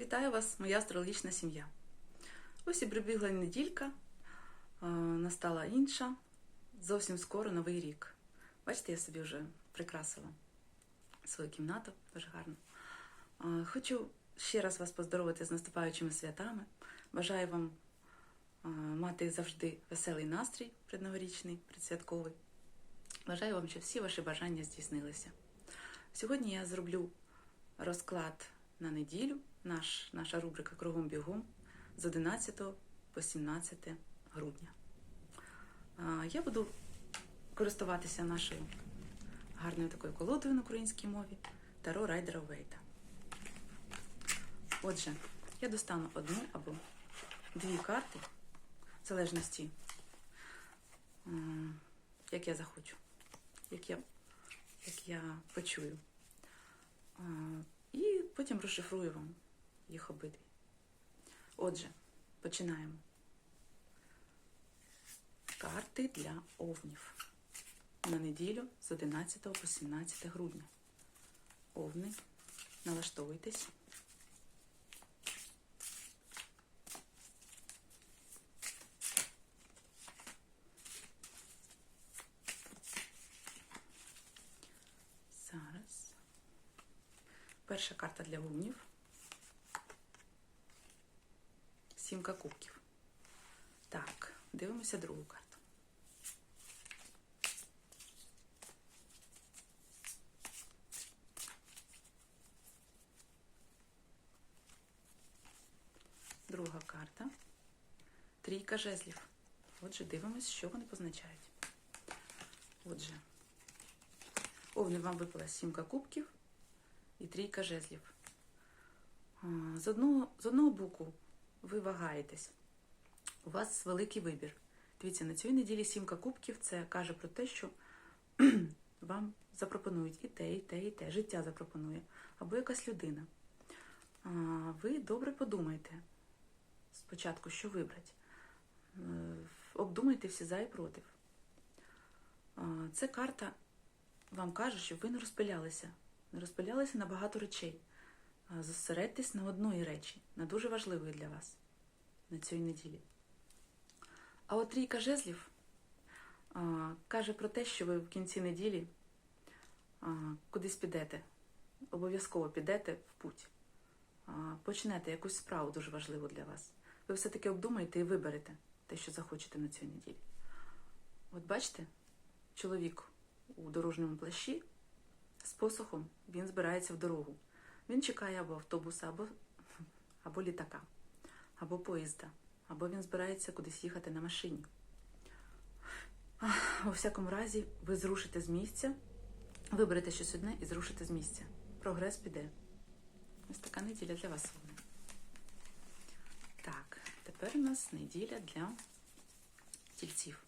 Вітаю вас, моя астрологічна сім'я. Ось і прибігла неділька, е, настала інша, зовсім скоро новий рік. Бачите, я собі вже прикрасила свою кімнату, дуже гарно. Е, Хочу ще раз вас поздоровити з наступаючими святами. Бажаю вам е, мати завжди веселий настрій предноворічний, предсвятковий. Бажаю вам, щоб всі ваші бажання здійснилися. Сьогодні я зроблю розклад на неділю, наш, наша рубрика Кругом бігом з 11 по 17 грудня. Я буду користуватися нашою гарною такою колодою на українській мові Таро Райдера Вейта. Отже, я достану одну або дві карти, в залежності, як я захочу, як я, як я почую. І потім розшифрую вам їх обидві. Отже, починаємо. Карти для овнів на неділю з 11 по 17 грудня. Овни, налаштовуйтесь. Зараз. Перша карта для овнів. Сімка кубків. Так, дивимося другу карту. Друга карта. Трійка жезлів. Отже, дивимось, що вони позначають. Отже, овни вам випала сімка кубків і трійка жезлів. З одного, з одного боку ви вагаєтесь. У вас великий вибір. Дивіться, на цій неділі сімка кубків це каже про те, що вам запропонують і те, і те, і те. Життя запропонує. Або якась людина. А, Ви добре подумайте спочатку, що вибрати. Е, Обдумайте всі за і проти. Це карта вам каже, щоб ви не розпилялися. Не розпилялися на багато речей. Зосередьтесь на одної речі, на дуже важливої для вас на цій неділі. А от трійка жезлів каже про те, що ви в кінці неділі кудись підете, обов'язково підете в путь, почнете якусь справу дуже важливу для вас. Ви все-таки обдумаєте і виберете те, що захочете на цій неділі. От бачите, чоловік у дорожньому плащі з посохом він збирається в дорогу. Він чекає або автобуса, або, або літака, або поїзда, або він збирається кудись їхати на машині. У всякому разі, ви зрушите з місця, виберете щось одне і зрушите з місця. Прогрес піде. Ось така неділя для вас. Так, тепер у нас неділя для тільців.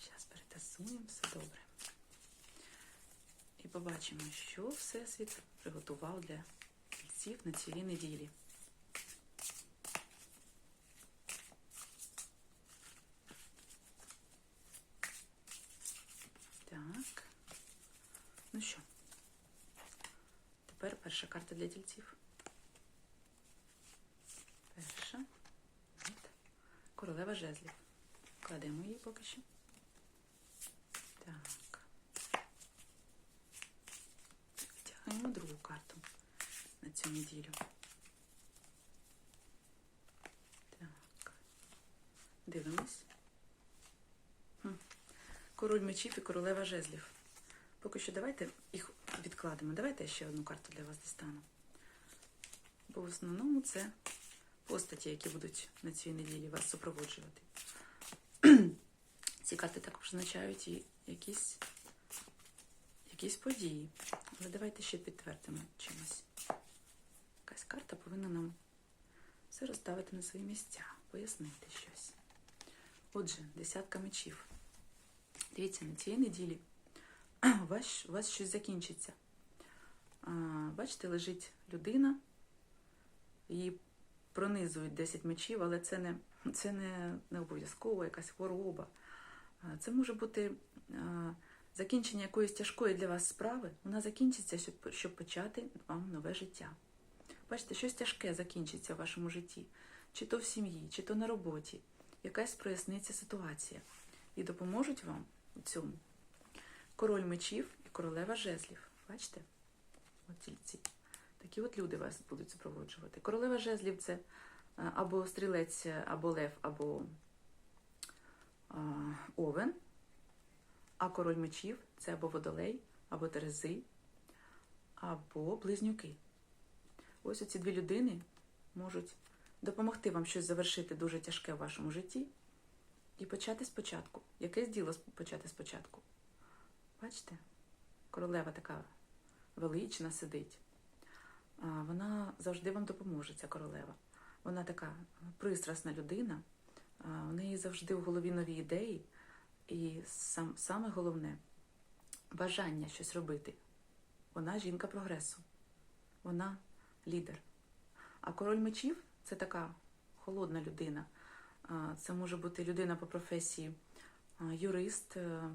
Зараз перетасуємо все добре. І побачимо, що Всесвіт приготував для тільців на цілій неділі. Так. Ну що? Тепер перша карта для тільців. Перша. Королева жезлів. Кладемо її поки що. Так. Витягуємо другу карту на цю неділю. Так. Дивимось. Король мечів і королева жезлів. Поки що давайте їх відкладемо. Давайте я ще одну карту для вас дістану. Бо в основному це постаті, які будуть на цій неділі вас супроводжувати. Ці карти також означають і якісь, якісь події. Але давайте ще підтвердимо чимось. Якась карта повинна нам все розставити на свої місця, пояснити щось. Отже, десятка мечів. Дивіться, на цій неділі у вас, у вас щось закінчиться. А, бачите, лежить людина, її пронизують 10 мечів, але це не, це не, не обов'язково якась хвороба. Це може бути а, закінчення якоїсь тяжкої для вас справи, вона закінчиться, щоб, почати вам нове життя. Бачите, щось тяжке закінчиться в вашому житті, чи то в сім'ї, чи то на роботі, якась проясниться ситуація. І допоможуть вам у цьому король мечів і королева жезлів. Бачите? От тільці. Такі от люди вас будуть супроводжувати. Королева жезлів це або стрілець, або лев, або а, овен. А король мечів це або водолей, або терези, або близнюки. Ось оці дві людини можуть допомогти вам щось завершити дуже тяжке в вашому житті і почати спочатку. Якесь діло почати спочатку. Бачите? Королева така велична сидить. Вона завжди вам допоможе, ця королева. Вона така пристрасна людина, у неї завжди в голові нові ідеї. І сам, саме головне бажання щось робити. Вона жінка прогресу, вона лідер. А король мечів це така холодна людина. Це може бути людина по професії юрист, е,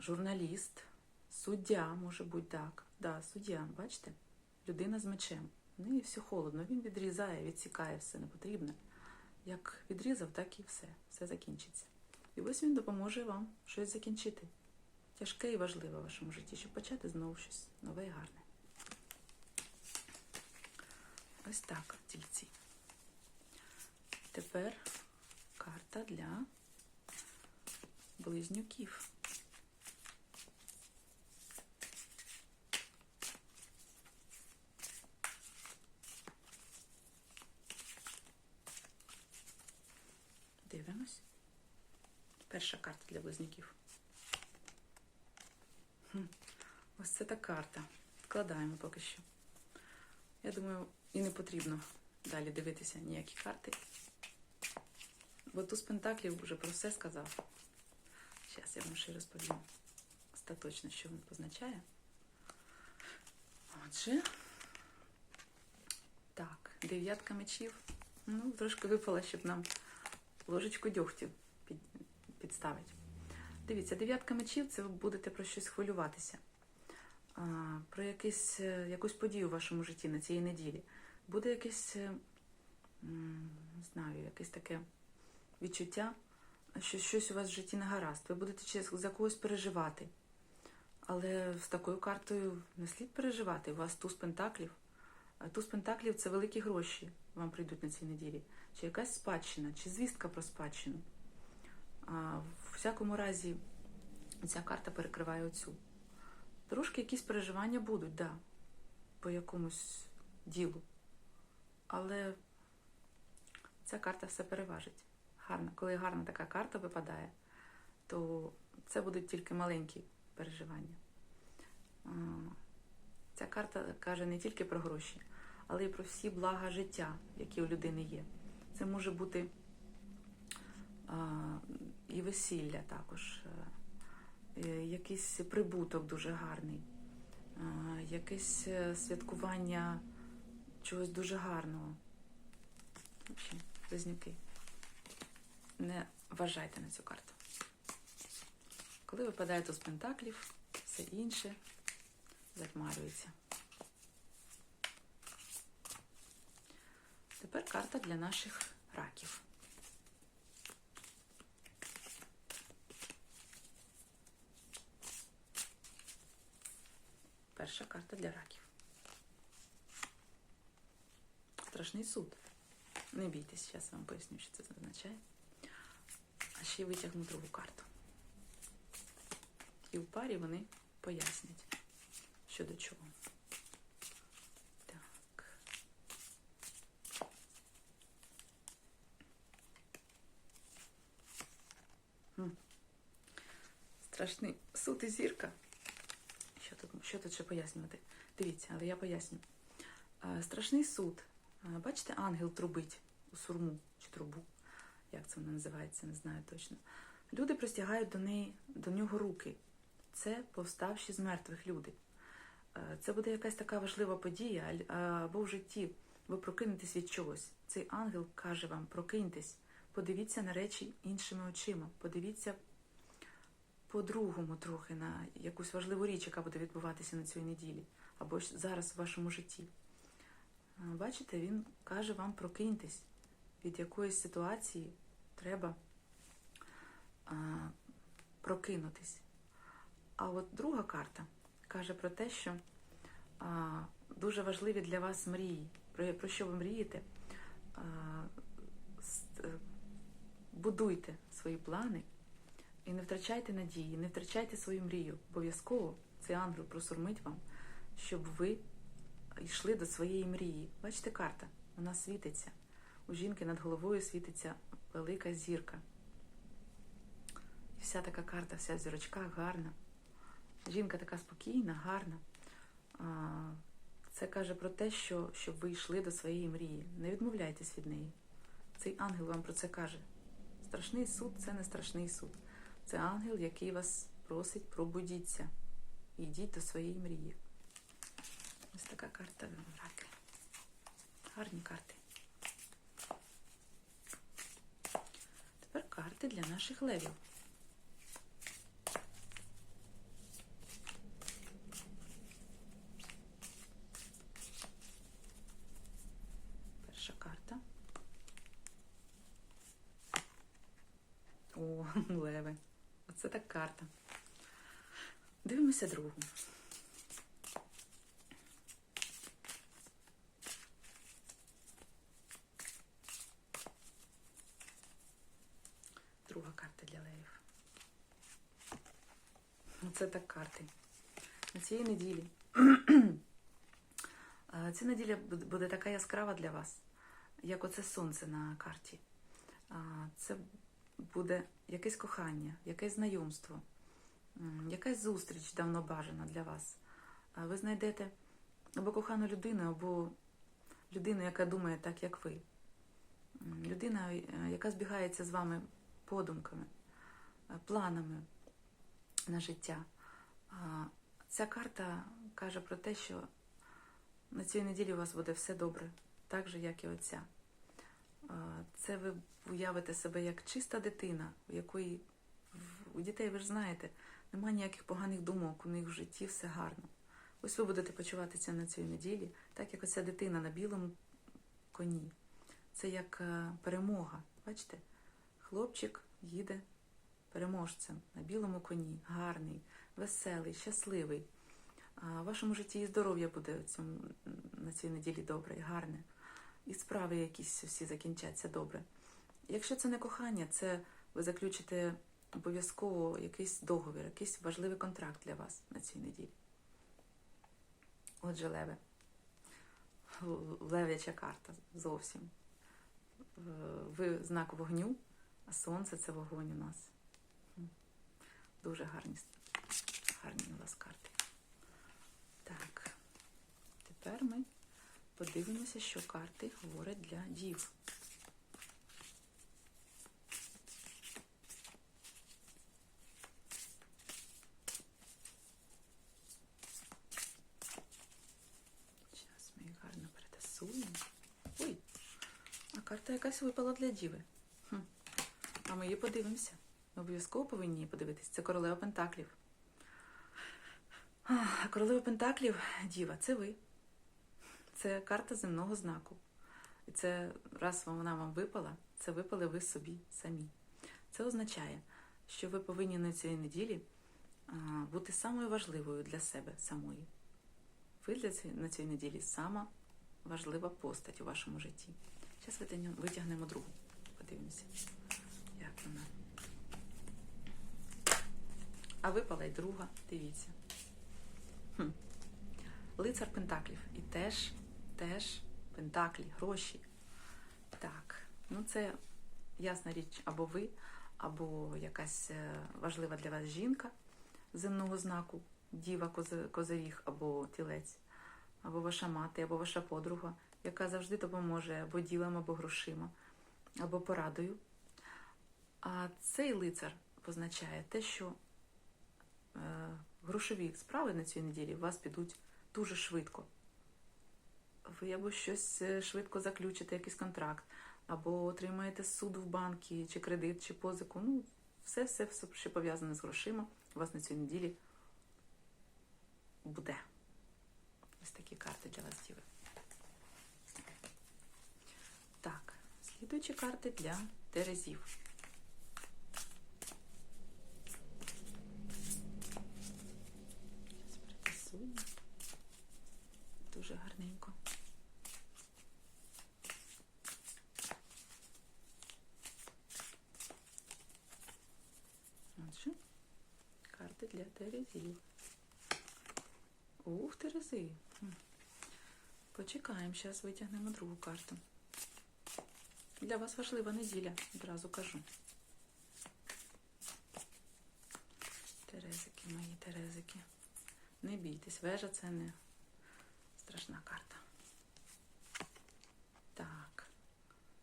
журналіст, суддя, може бути так. Да, суддя, бачите? Людина з мечем. В неї все холодно. Він відрізає, відсікає все непотрібне. Як відрізав, так і все. Все закінчиться. І ось він допоможе вам щось закінчити. Тяжке і важливе в вашому житті, щоб почати знову щось нове і гарне. Ось так, тільці. Тепер карта для близнюків. Дивимось. Перша карта для близнюків. Ось це та карта. Вкладаємо поки що. Я думаю, і не потрібно далі дивитися ніякі карти. Бо туз Пентаклів вже про все сказав. Зараз я вам ще розповім остаточно, що він позначає. Отже, так, дев'ятка мечів. Ну, трошки випала, щоб нам ложечку дьогтю під, підставити. Дивіться, дев'ятка мечів це ви будете про щось хвилюватися. Про якийсь, е, якусь подію в вашому житті на цій неділі. Буде якесь, е, не знаю, якесь таке відчуття, що щось у вас в житті не гаразд. Ви будете за когось переживати. Але з такою картою не слід переживати. У вас туз пентаклів. Туз пентаклів це великі гроші вам прийдуть на цій неділі. Чи якась спадщина, чи звістка про спадщину. В всякому разі, ця карта перекриває оцю. Трошки якісь переживання будуть, да, по якомусь ділу. Але ця карта все переважить. Гарна. Коли гарна така карта випадає, то це будуть тільки маленькі переживання. Ця карта каже не тільки про гроші, але й про всі блага життя, які у людини є. Це може бути і весілля також, е, е, якийсь прибуток дуже гарний, якесь е, святкування чогось дуже гарного. Близнюки, не вважайте на цю карту. Коли випадає туз пентаклів, все інше затьмарюється. Тепер карта для наших раків. Перша карта для раків. Страшний суд. Не бійтесь, зараз вам поясню, що це означає. А ще витягну другу карту. І в парі вони пояснять, що до чого. Так. Страшний суд і зірка. Тут, що тут ще пояснювати? Дивіться, але я поясню. Страшний суд. Бачите, ангел трубить у сурму чи трубу. Як це вона називається, не знаю точно. Люди простягають до неї, до нього руки. Це повставші з мертвих люди. Е, Це буде якась така важлива подія, або в житті ви прокинетесь від чогось. Цей ангел каже вам: прокиньтесь, подивіться на речі іншими очима, подивіться по-другому трохи на якусь важливу річ, яка буде відбуватися на цій неділі, або ж зараз в вашому житті. Бачите, він каже вам прокиньтесь від якоїсь ситуації треба а, прокинутись. А от друга карта каже про те, що а, дуже важливі для вас мрії. Про, про що ви мрієте? А, е, будуйте свої плани і не втрачайте надії, не втрачайте свою мрію. Обов'язково цей ангел просурмить вам, щоб ви йшли до своєї мрії. Бачите, карта, вона світиться. У жінки над головою світиться велика зірка. І вся така карта, вся в зірочках гарна. Жінка така спокійна, гарна. Це каже про те, що щоб ви йшли до своєї мрії. Не відмовляйтесь від неї. Цей ангел вам про це каже. Страшний суд це не страшний суд. Це ангел, який вас просить пробудіться. Йдіть до своєї мрії. Ось така карта раки. Гарні карти. Тепер карти для наших левів. Перша карта. О, леви. Оце так карта. Дивимося другу. Друга карта для левів. Оце так карти. На цій неділі. Ця неділя буде така яскрава для вас, як оце сонце на карті. Це буде якесь кохання, якесь знайомство, якась зустріч давно бажана для вас. Ви знайдете або кохану людину, або людину, яка думає так, як ви. Людина, е, яка збігається з вами подумками, е, планами на життя. Ця карта каже про те, що на цій неділі у вас буде все добре, так же, як і оця. Це ви уявите себе як чиста дитина, у якої у дітей, ви ж знаєте, немає ніяких поганих думок, у них в житті все гарно. Ось ви будете почуватися на цій неділі, так як оця дитина на білому коні. Це як е, перемога. Бачите? Хлопчик їде переможцем на білому коні, гарний, веселий, щасливий. В вашому житті і здоров'я буде на цій неділі добре і гарне. І справи якісь всі закінчаться добре. Якщо це не кохання, це ви заключите обов'язково якийсь договір, якийсь важливий контракт для вас на цій неділі. Отже, леве. Лев'яча карта зовсім. Е, Ви знак вогню, а сонце це вогонь у нас. Дуже гарні, гарні у вас карти. Так, тепер ми подивимося, що карти говорять для дів. Зараз ми їх гарно перетасуємо. Ой, а карта якась випала для діви. Хм. А ми її подивимося. Ми обов'язково повинні її подивитись. Це королева Пентаклів. А королева Пентаклів, діва, це ви. Це карта земного знаку. І це раз вона вам випала, це випали ви собі самі. Це означає, що ви повинні на цій неділі бути самою важливою для себе самої. Ви для ці- на цій неділі сама важлива постать у вашому житті. Зараз витягнемо другу. Подивимося, як вона. А випала й друга, дивіться. Хм. Лицар Пентаклів. І теж, теж Пентаклі, гроші. Так, ну це ясна річ, або ви, або якась е, важлива для вас жінка земного знаку, діва, кози- козиріг або тілець, або ваша мати, або ваша подруга, яка завжди допоможе або ділом, або грошима, або порадою. А цей лицар позначає те, що е, грошові справи на цій неділі у вас підуть дуже швидко. Ви або щось е, швидко заключите, якийсь контракт, або отримаєте суд в банки, чи кредит, чи позику. Ну, все, все, все, що пов'язане з грошима, у вас на цій неділі буде. Ось такі карти для вас, діви. Так, слідуючі карти для Терезів. Зараз перетасую. Дуже гарненько. Отже, карти для Ух, Терези. Почекаємо, зараз витягнемо другу карту. Для вас важлива неділя, одразу кажу. Терезики, мої терезики. Не бійтесь, вежа це не страшна карта. Так.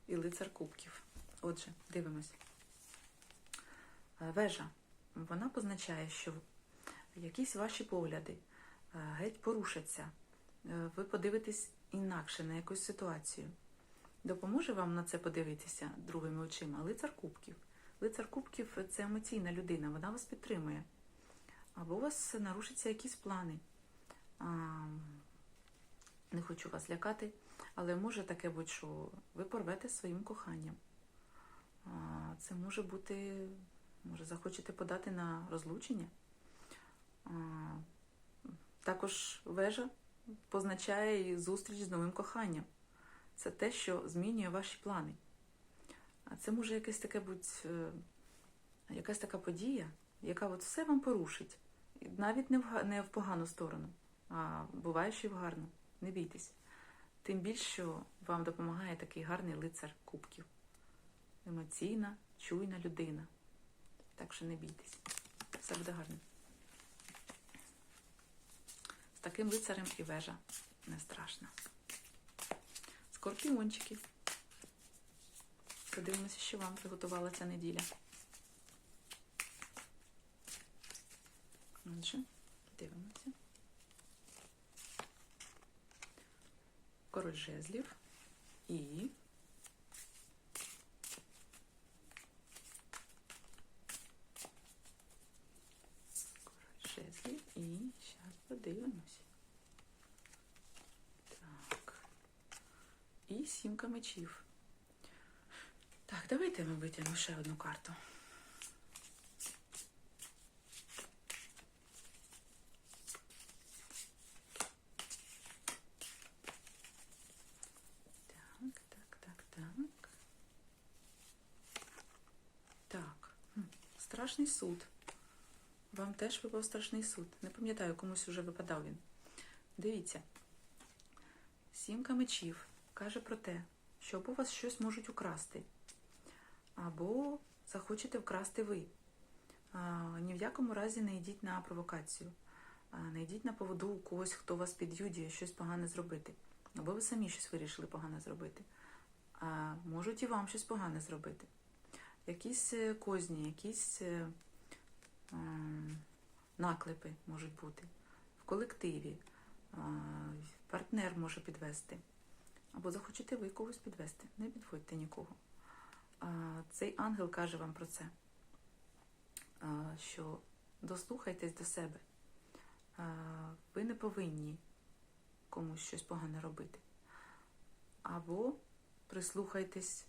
І лицар кубків. Отже, дивимось. Е, Вежа. Вона позначає, що якісь ваші погляди е, геть порушаться. Е, Ви подивитесь інакше на якусь ситуацію. Допоможе вам на це подивитися другими очима лицар кубків. Лицар кубків це емоційна людина, вона вас підтримує. Або у вас нарушаться якісь плани. Не хочу вас лякати, але може таке бути, що ви порвете своїм коханням. Це може бути, може, захочете подати на розлучення. Також вежа позначає зустріч з новим коханням. Це те, що змінює ваші плани. А це може якесь таке бути, е, якась така подія, яка от все вам порушить. Навіть не в, не в погану сторону, а буває, що й в гарну. Не бійтесь. Тим більше, що вам допомагає такий гарний лицар кубків. Емоційна, чуйна людина. Так що не бійтесь. Все буде гарно. З таким лицарем і вежа не страшна. Скорпіончики. Подивимося, що вам приготувала ця неділя. Отже, дивимося. Король жезлів і король жезлів і зараз подивимося. Так. І сімка мечів. Так, давайте ми витягнемо ще одну карту. Так, так, так, так. Так. Страшний суд. Вам теж випав страшний суд. Не пам'ятаю, комусь вже випадав він. Дивіться. Сімка мечів каже про те, що або вас щось можуть украсти, або захочете вкрасти ви. Ні в якому разі не йдіть на провокацію, не йдіть на поводу у когось, хто вас під'юдює щось погане зробити. Або ви самі щось вирішили погане зробити. А можуть і вам щось погане зробити. Якісь е, козні, якісь е, наклепи можуть бути в колективі. Партнер може підвести. Або захочете ви когось підвести. Не підводьте нікого. Цей ангел каже вам про це, що дослухайтесь до себе. Ви не повинні комусь щось погане робити. Або прислухайтесь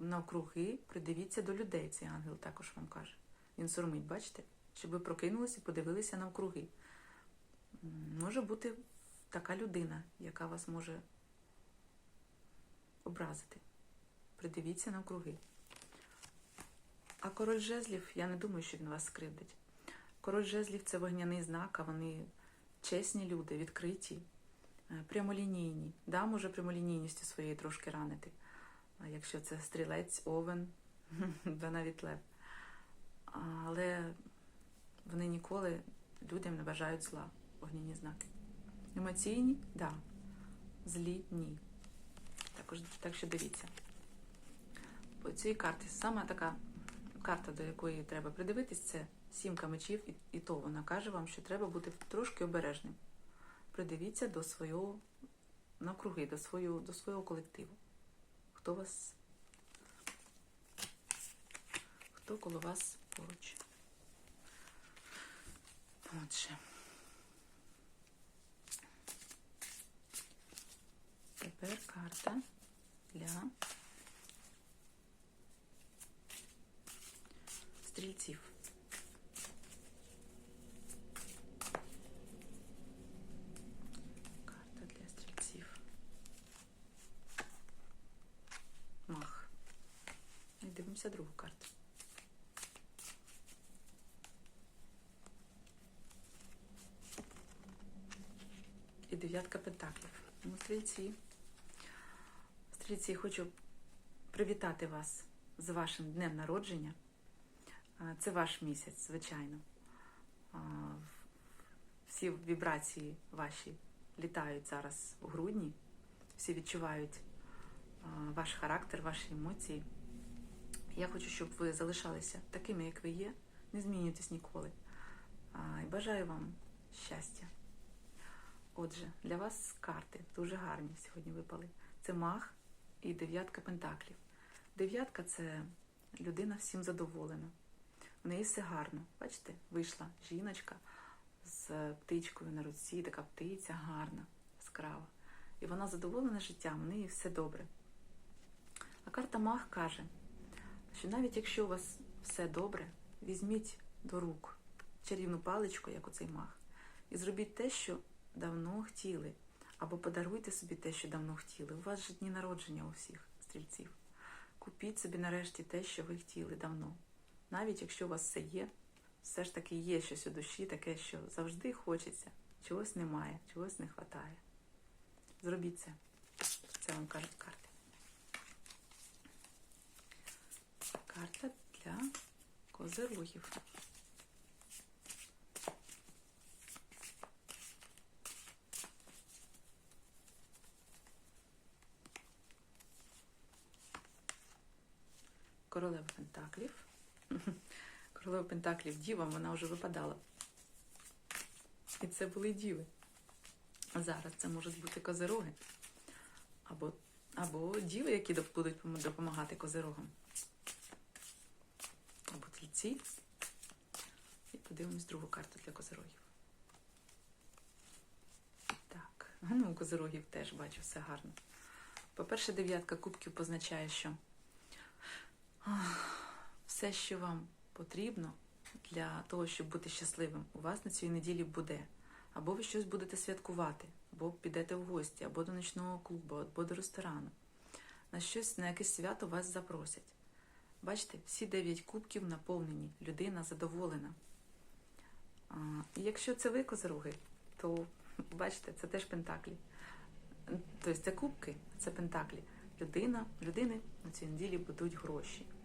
навкруги, придивіться до людей. Цей ангел також вам каже. Він сурмить, бачите? Щоб ви прокинулися і подивилися навкруги. Може бути така людина, яка вас може образити. Придивіться навкруги. А король жезлів, я не думаю, що він вас скривдить. Король жезлів це вогняний знак, а вони чесні люди, відкриті, е, прямолінійні. Да, може прямолінійністю своєю трошки ранити. Якщо це стрілець, овен, да навіть лев. Але вони ніколи людям не бажають зла, вогняні знаки. Емоційні, да. Злі ні. Також так що дивіться. По цій карті саме така карта, до якої треба придивитись, це сімка мечів, і, то вона каже вам, що треба бути трошки обережним. Придивіться до свого навкруги, до свого, до свого колективу. Хто вас, хто коло вас поруч. Отже. Тепер карта для стрільців. Карта для стрільців. Мах. І дивимося другу карту. І дев'ятка пентаклів. Ну, стрільці. Стрільці, хочу привітати вас з вашим днем народження. Це ваш місяць, звичайно. Всі вібрації ваші літають зараз у грудні. Всі відчувають ваш характер, ваші емоції. Я хочу, щоб ви залишалися такими, як ви є, не змінюйтесь ніколи. І бажаю вам щастя. Отже, для вас карти дуже гарні сьогодні випали. Це мах і дев'ятка пентаклів. Дев'ятка це людина всім задоволена. В неї все гарно. Бачите, вийшла жіночка з птичкою на руці, така птиця гарна, яскрава. І вона задоволена життям, в неї все добре. А карта Мах каже, що навіть якщо у вас все добре, візьміть до рук чарівну паличку, як оцей мах, і зробіть те, що давно хотіли, або подаруйте собі те, що давно хотіли. У вас же дні народження у всіх стрільців. Купіть собі нарешті те, що ви хотіли давно. Навіть якщо у вас все є, все ж таки є щось у душі, таке, що завжди хочеться, чогось немає, чогось не вистачає. Зробіть це. Це вам кажуть карти. Карта для козирогів. Королева Пентаклів. Королева Пентаклів дівам вона вже випадала. І це були діви. Зараз це можуть бути козироги. Або, або діви, які будуть допомагати козирогам. Або тільці. І подивимось другу карту для козирогів. Так, ну у козирогів теж бачу все гарно. По-перше, дев'ятка кубків позначає, що все, що вам потрібно для того, щоб бути щасливим, у вас на цій неділі буде. Або ви щось будете святкувати, або підете в гості, або до ночного клубу, або до ресторану. На щось, на якесь свято вас запросять. Бачите, всі дев'ять кубків наповнені, людина задоволена. А, і якщо це ви козироги, то бачите, це теж пентаклі. Тобто це кубки, це пентаклі. Людина, людини на цій неділі будуть гроші.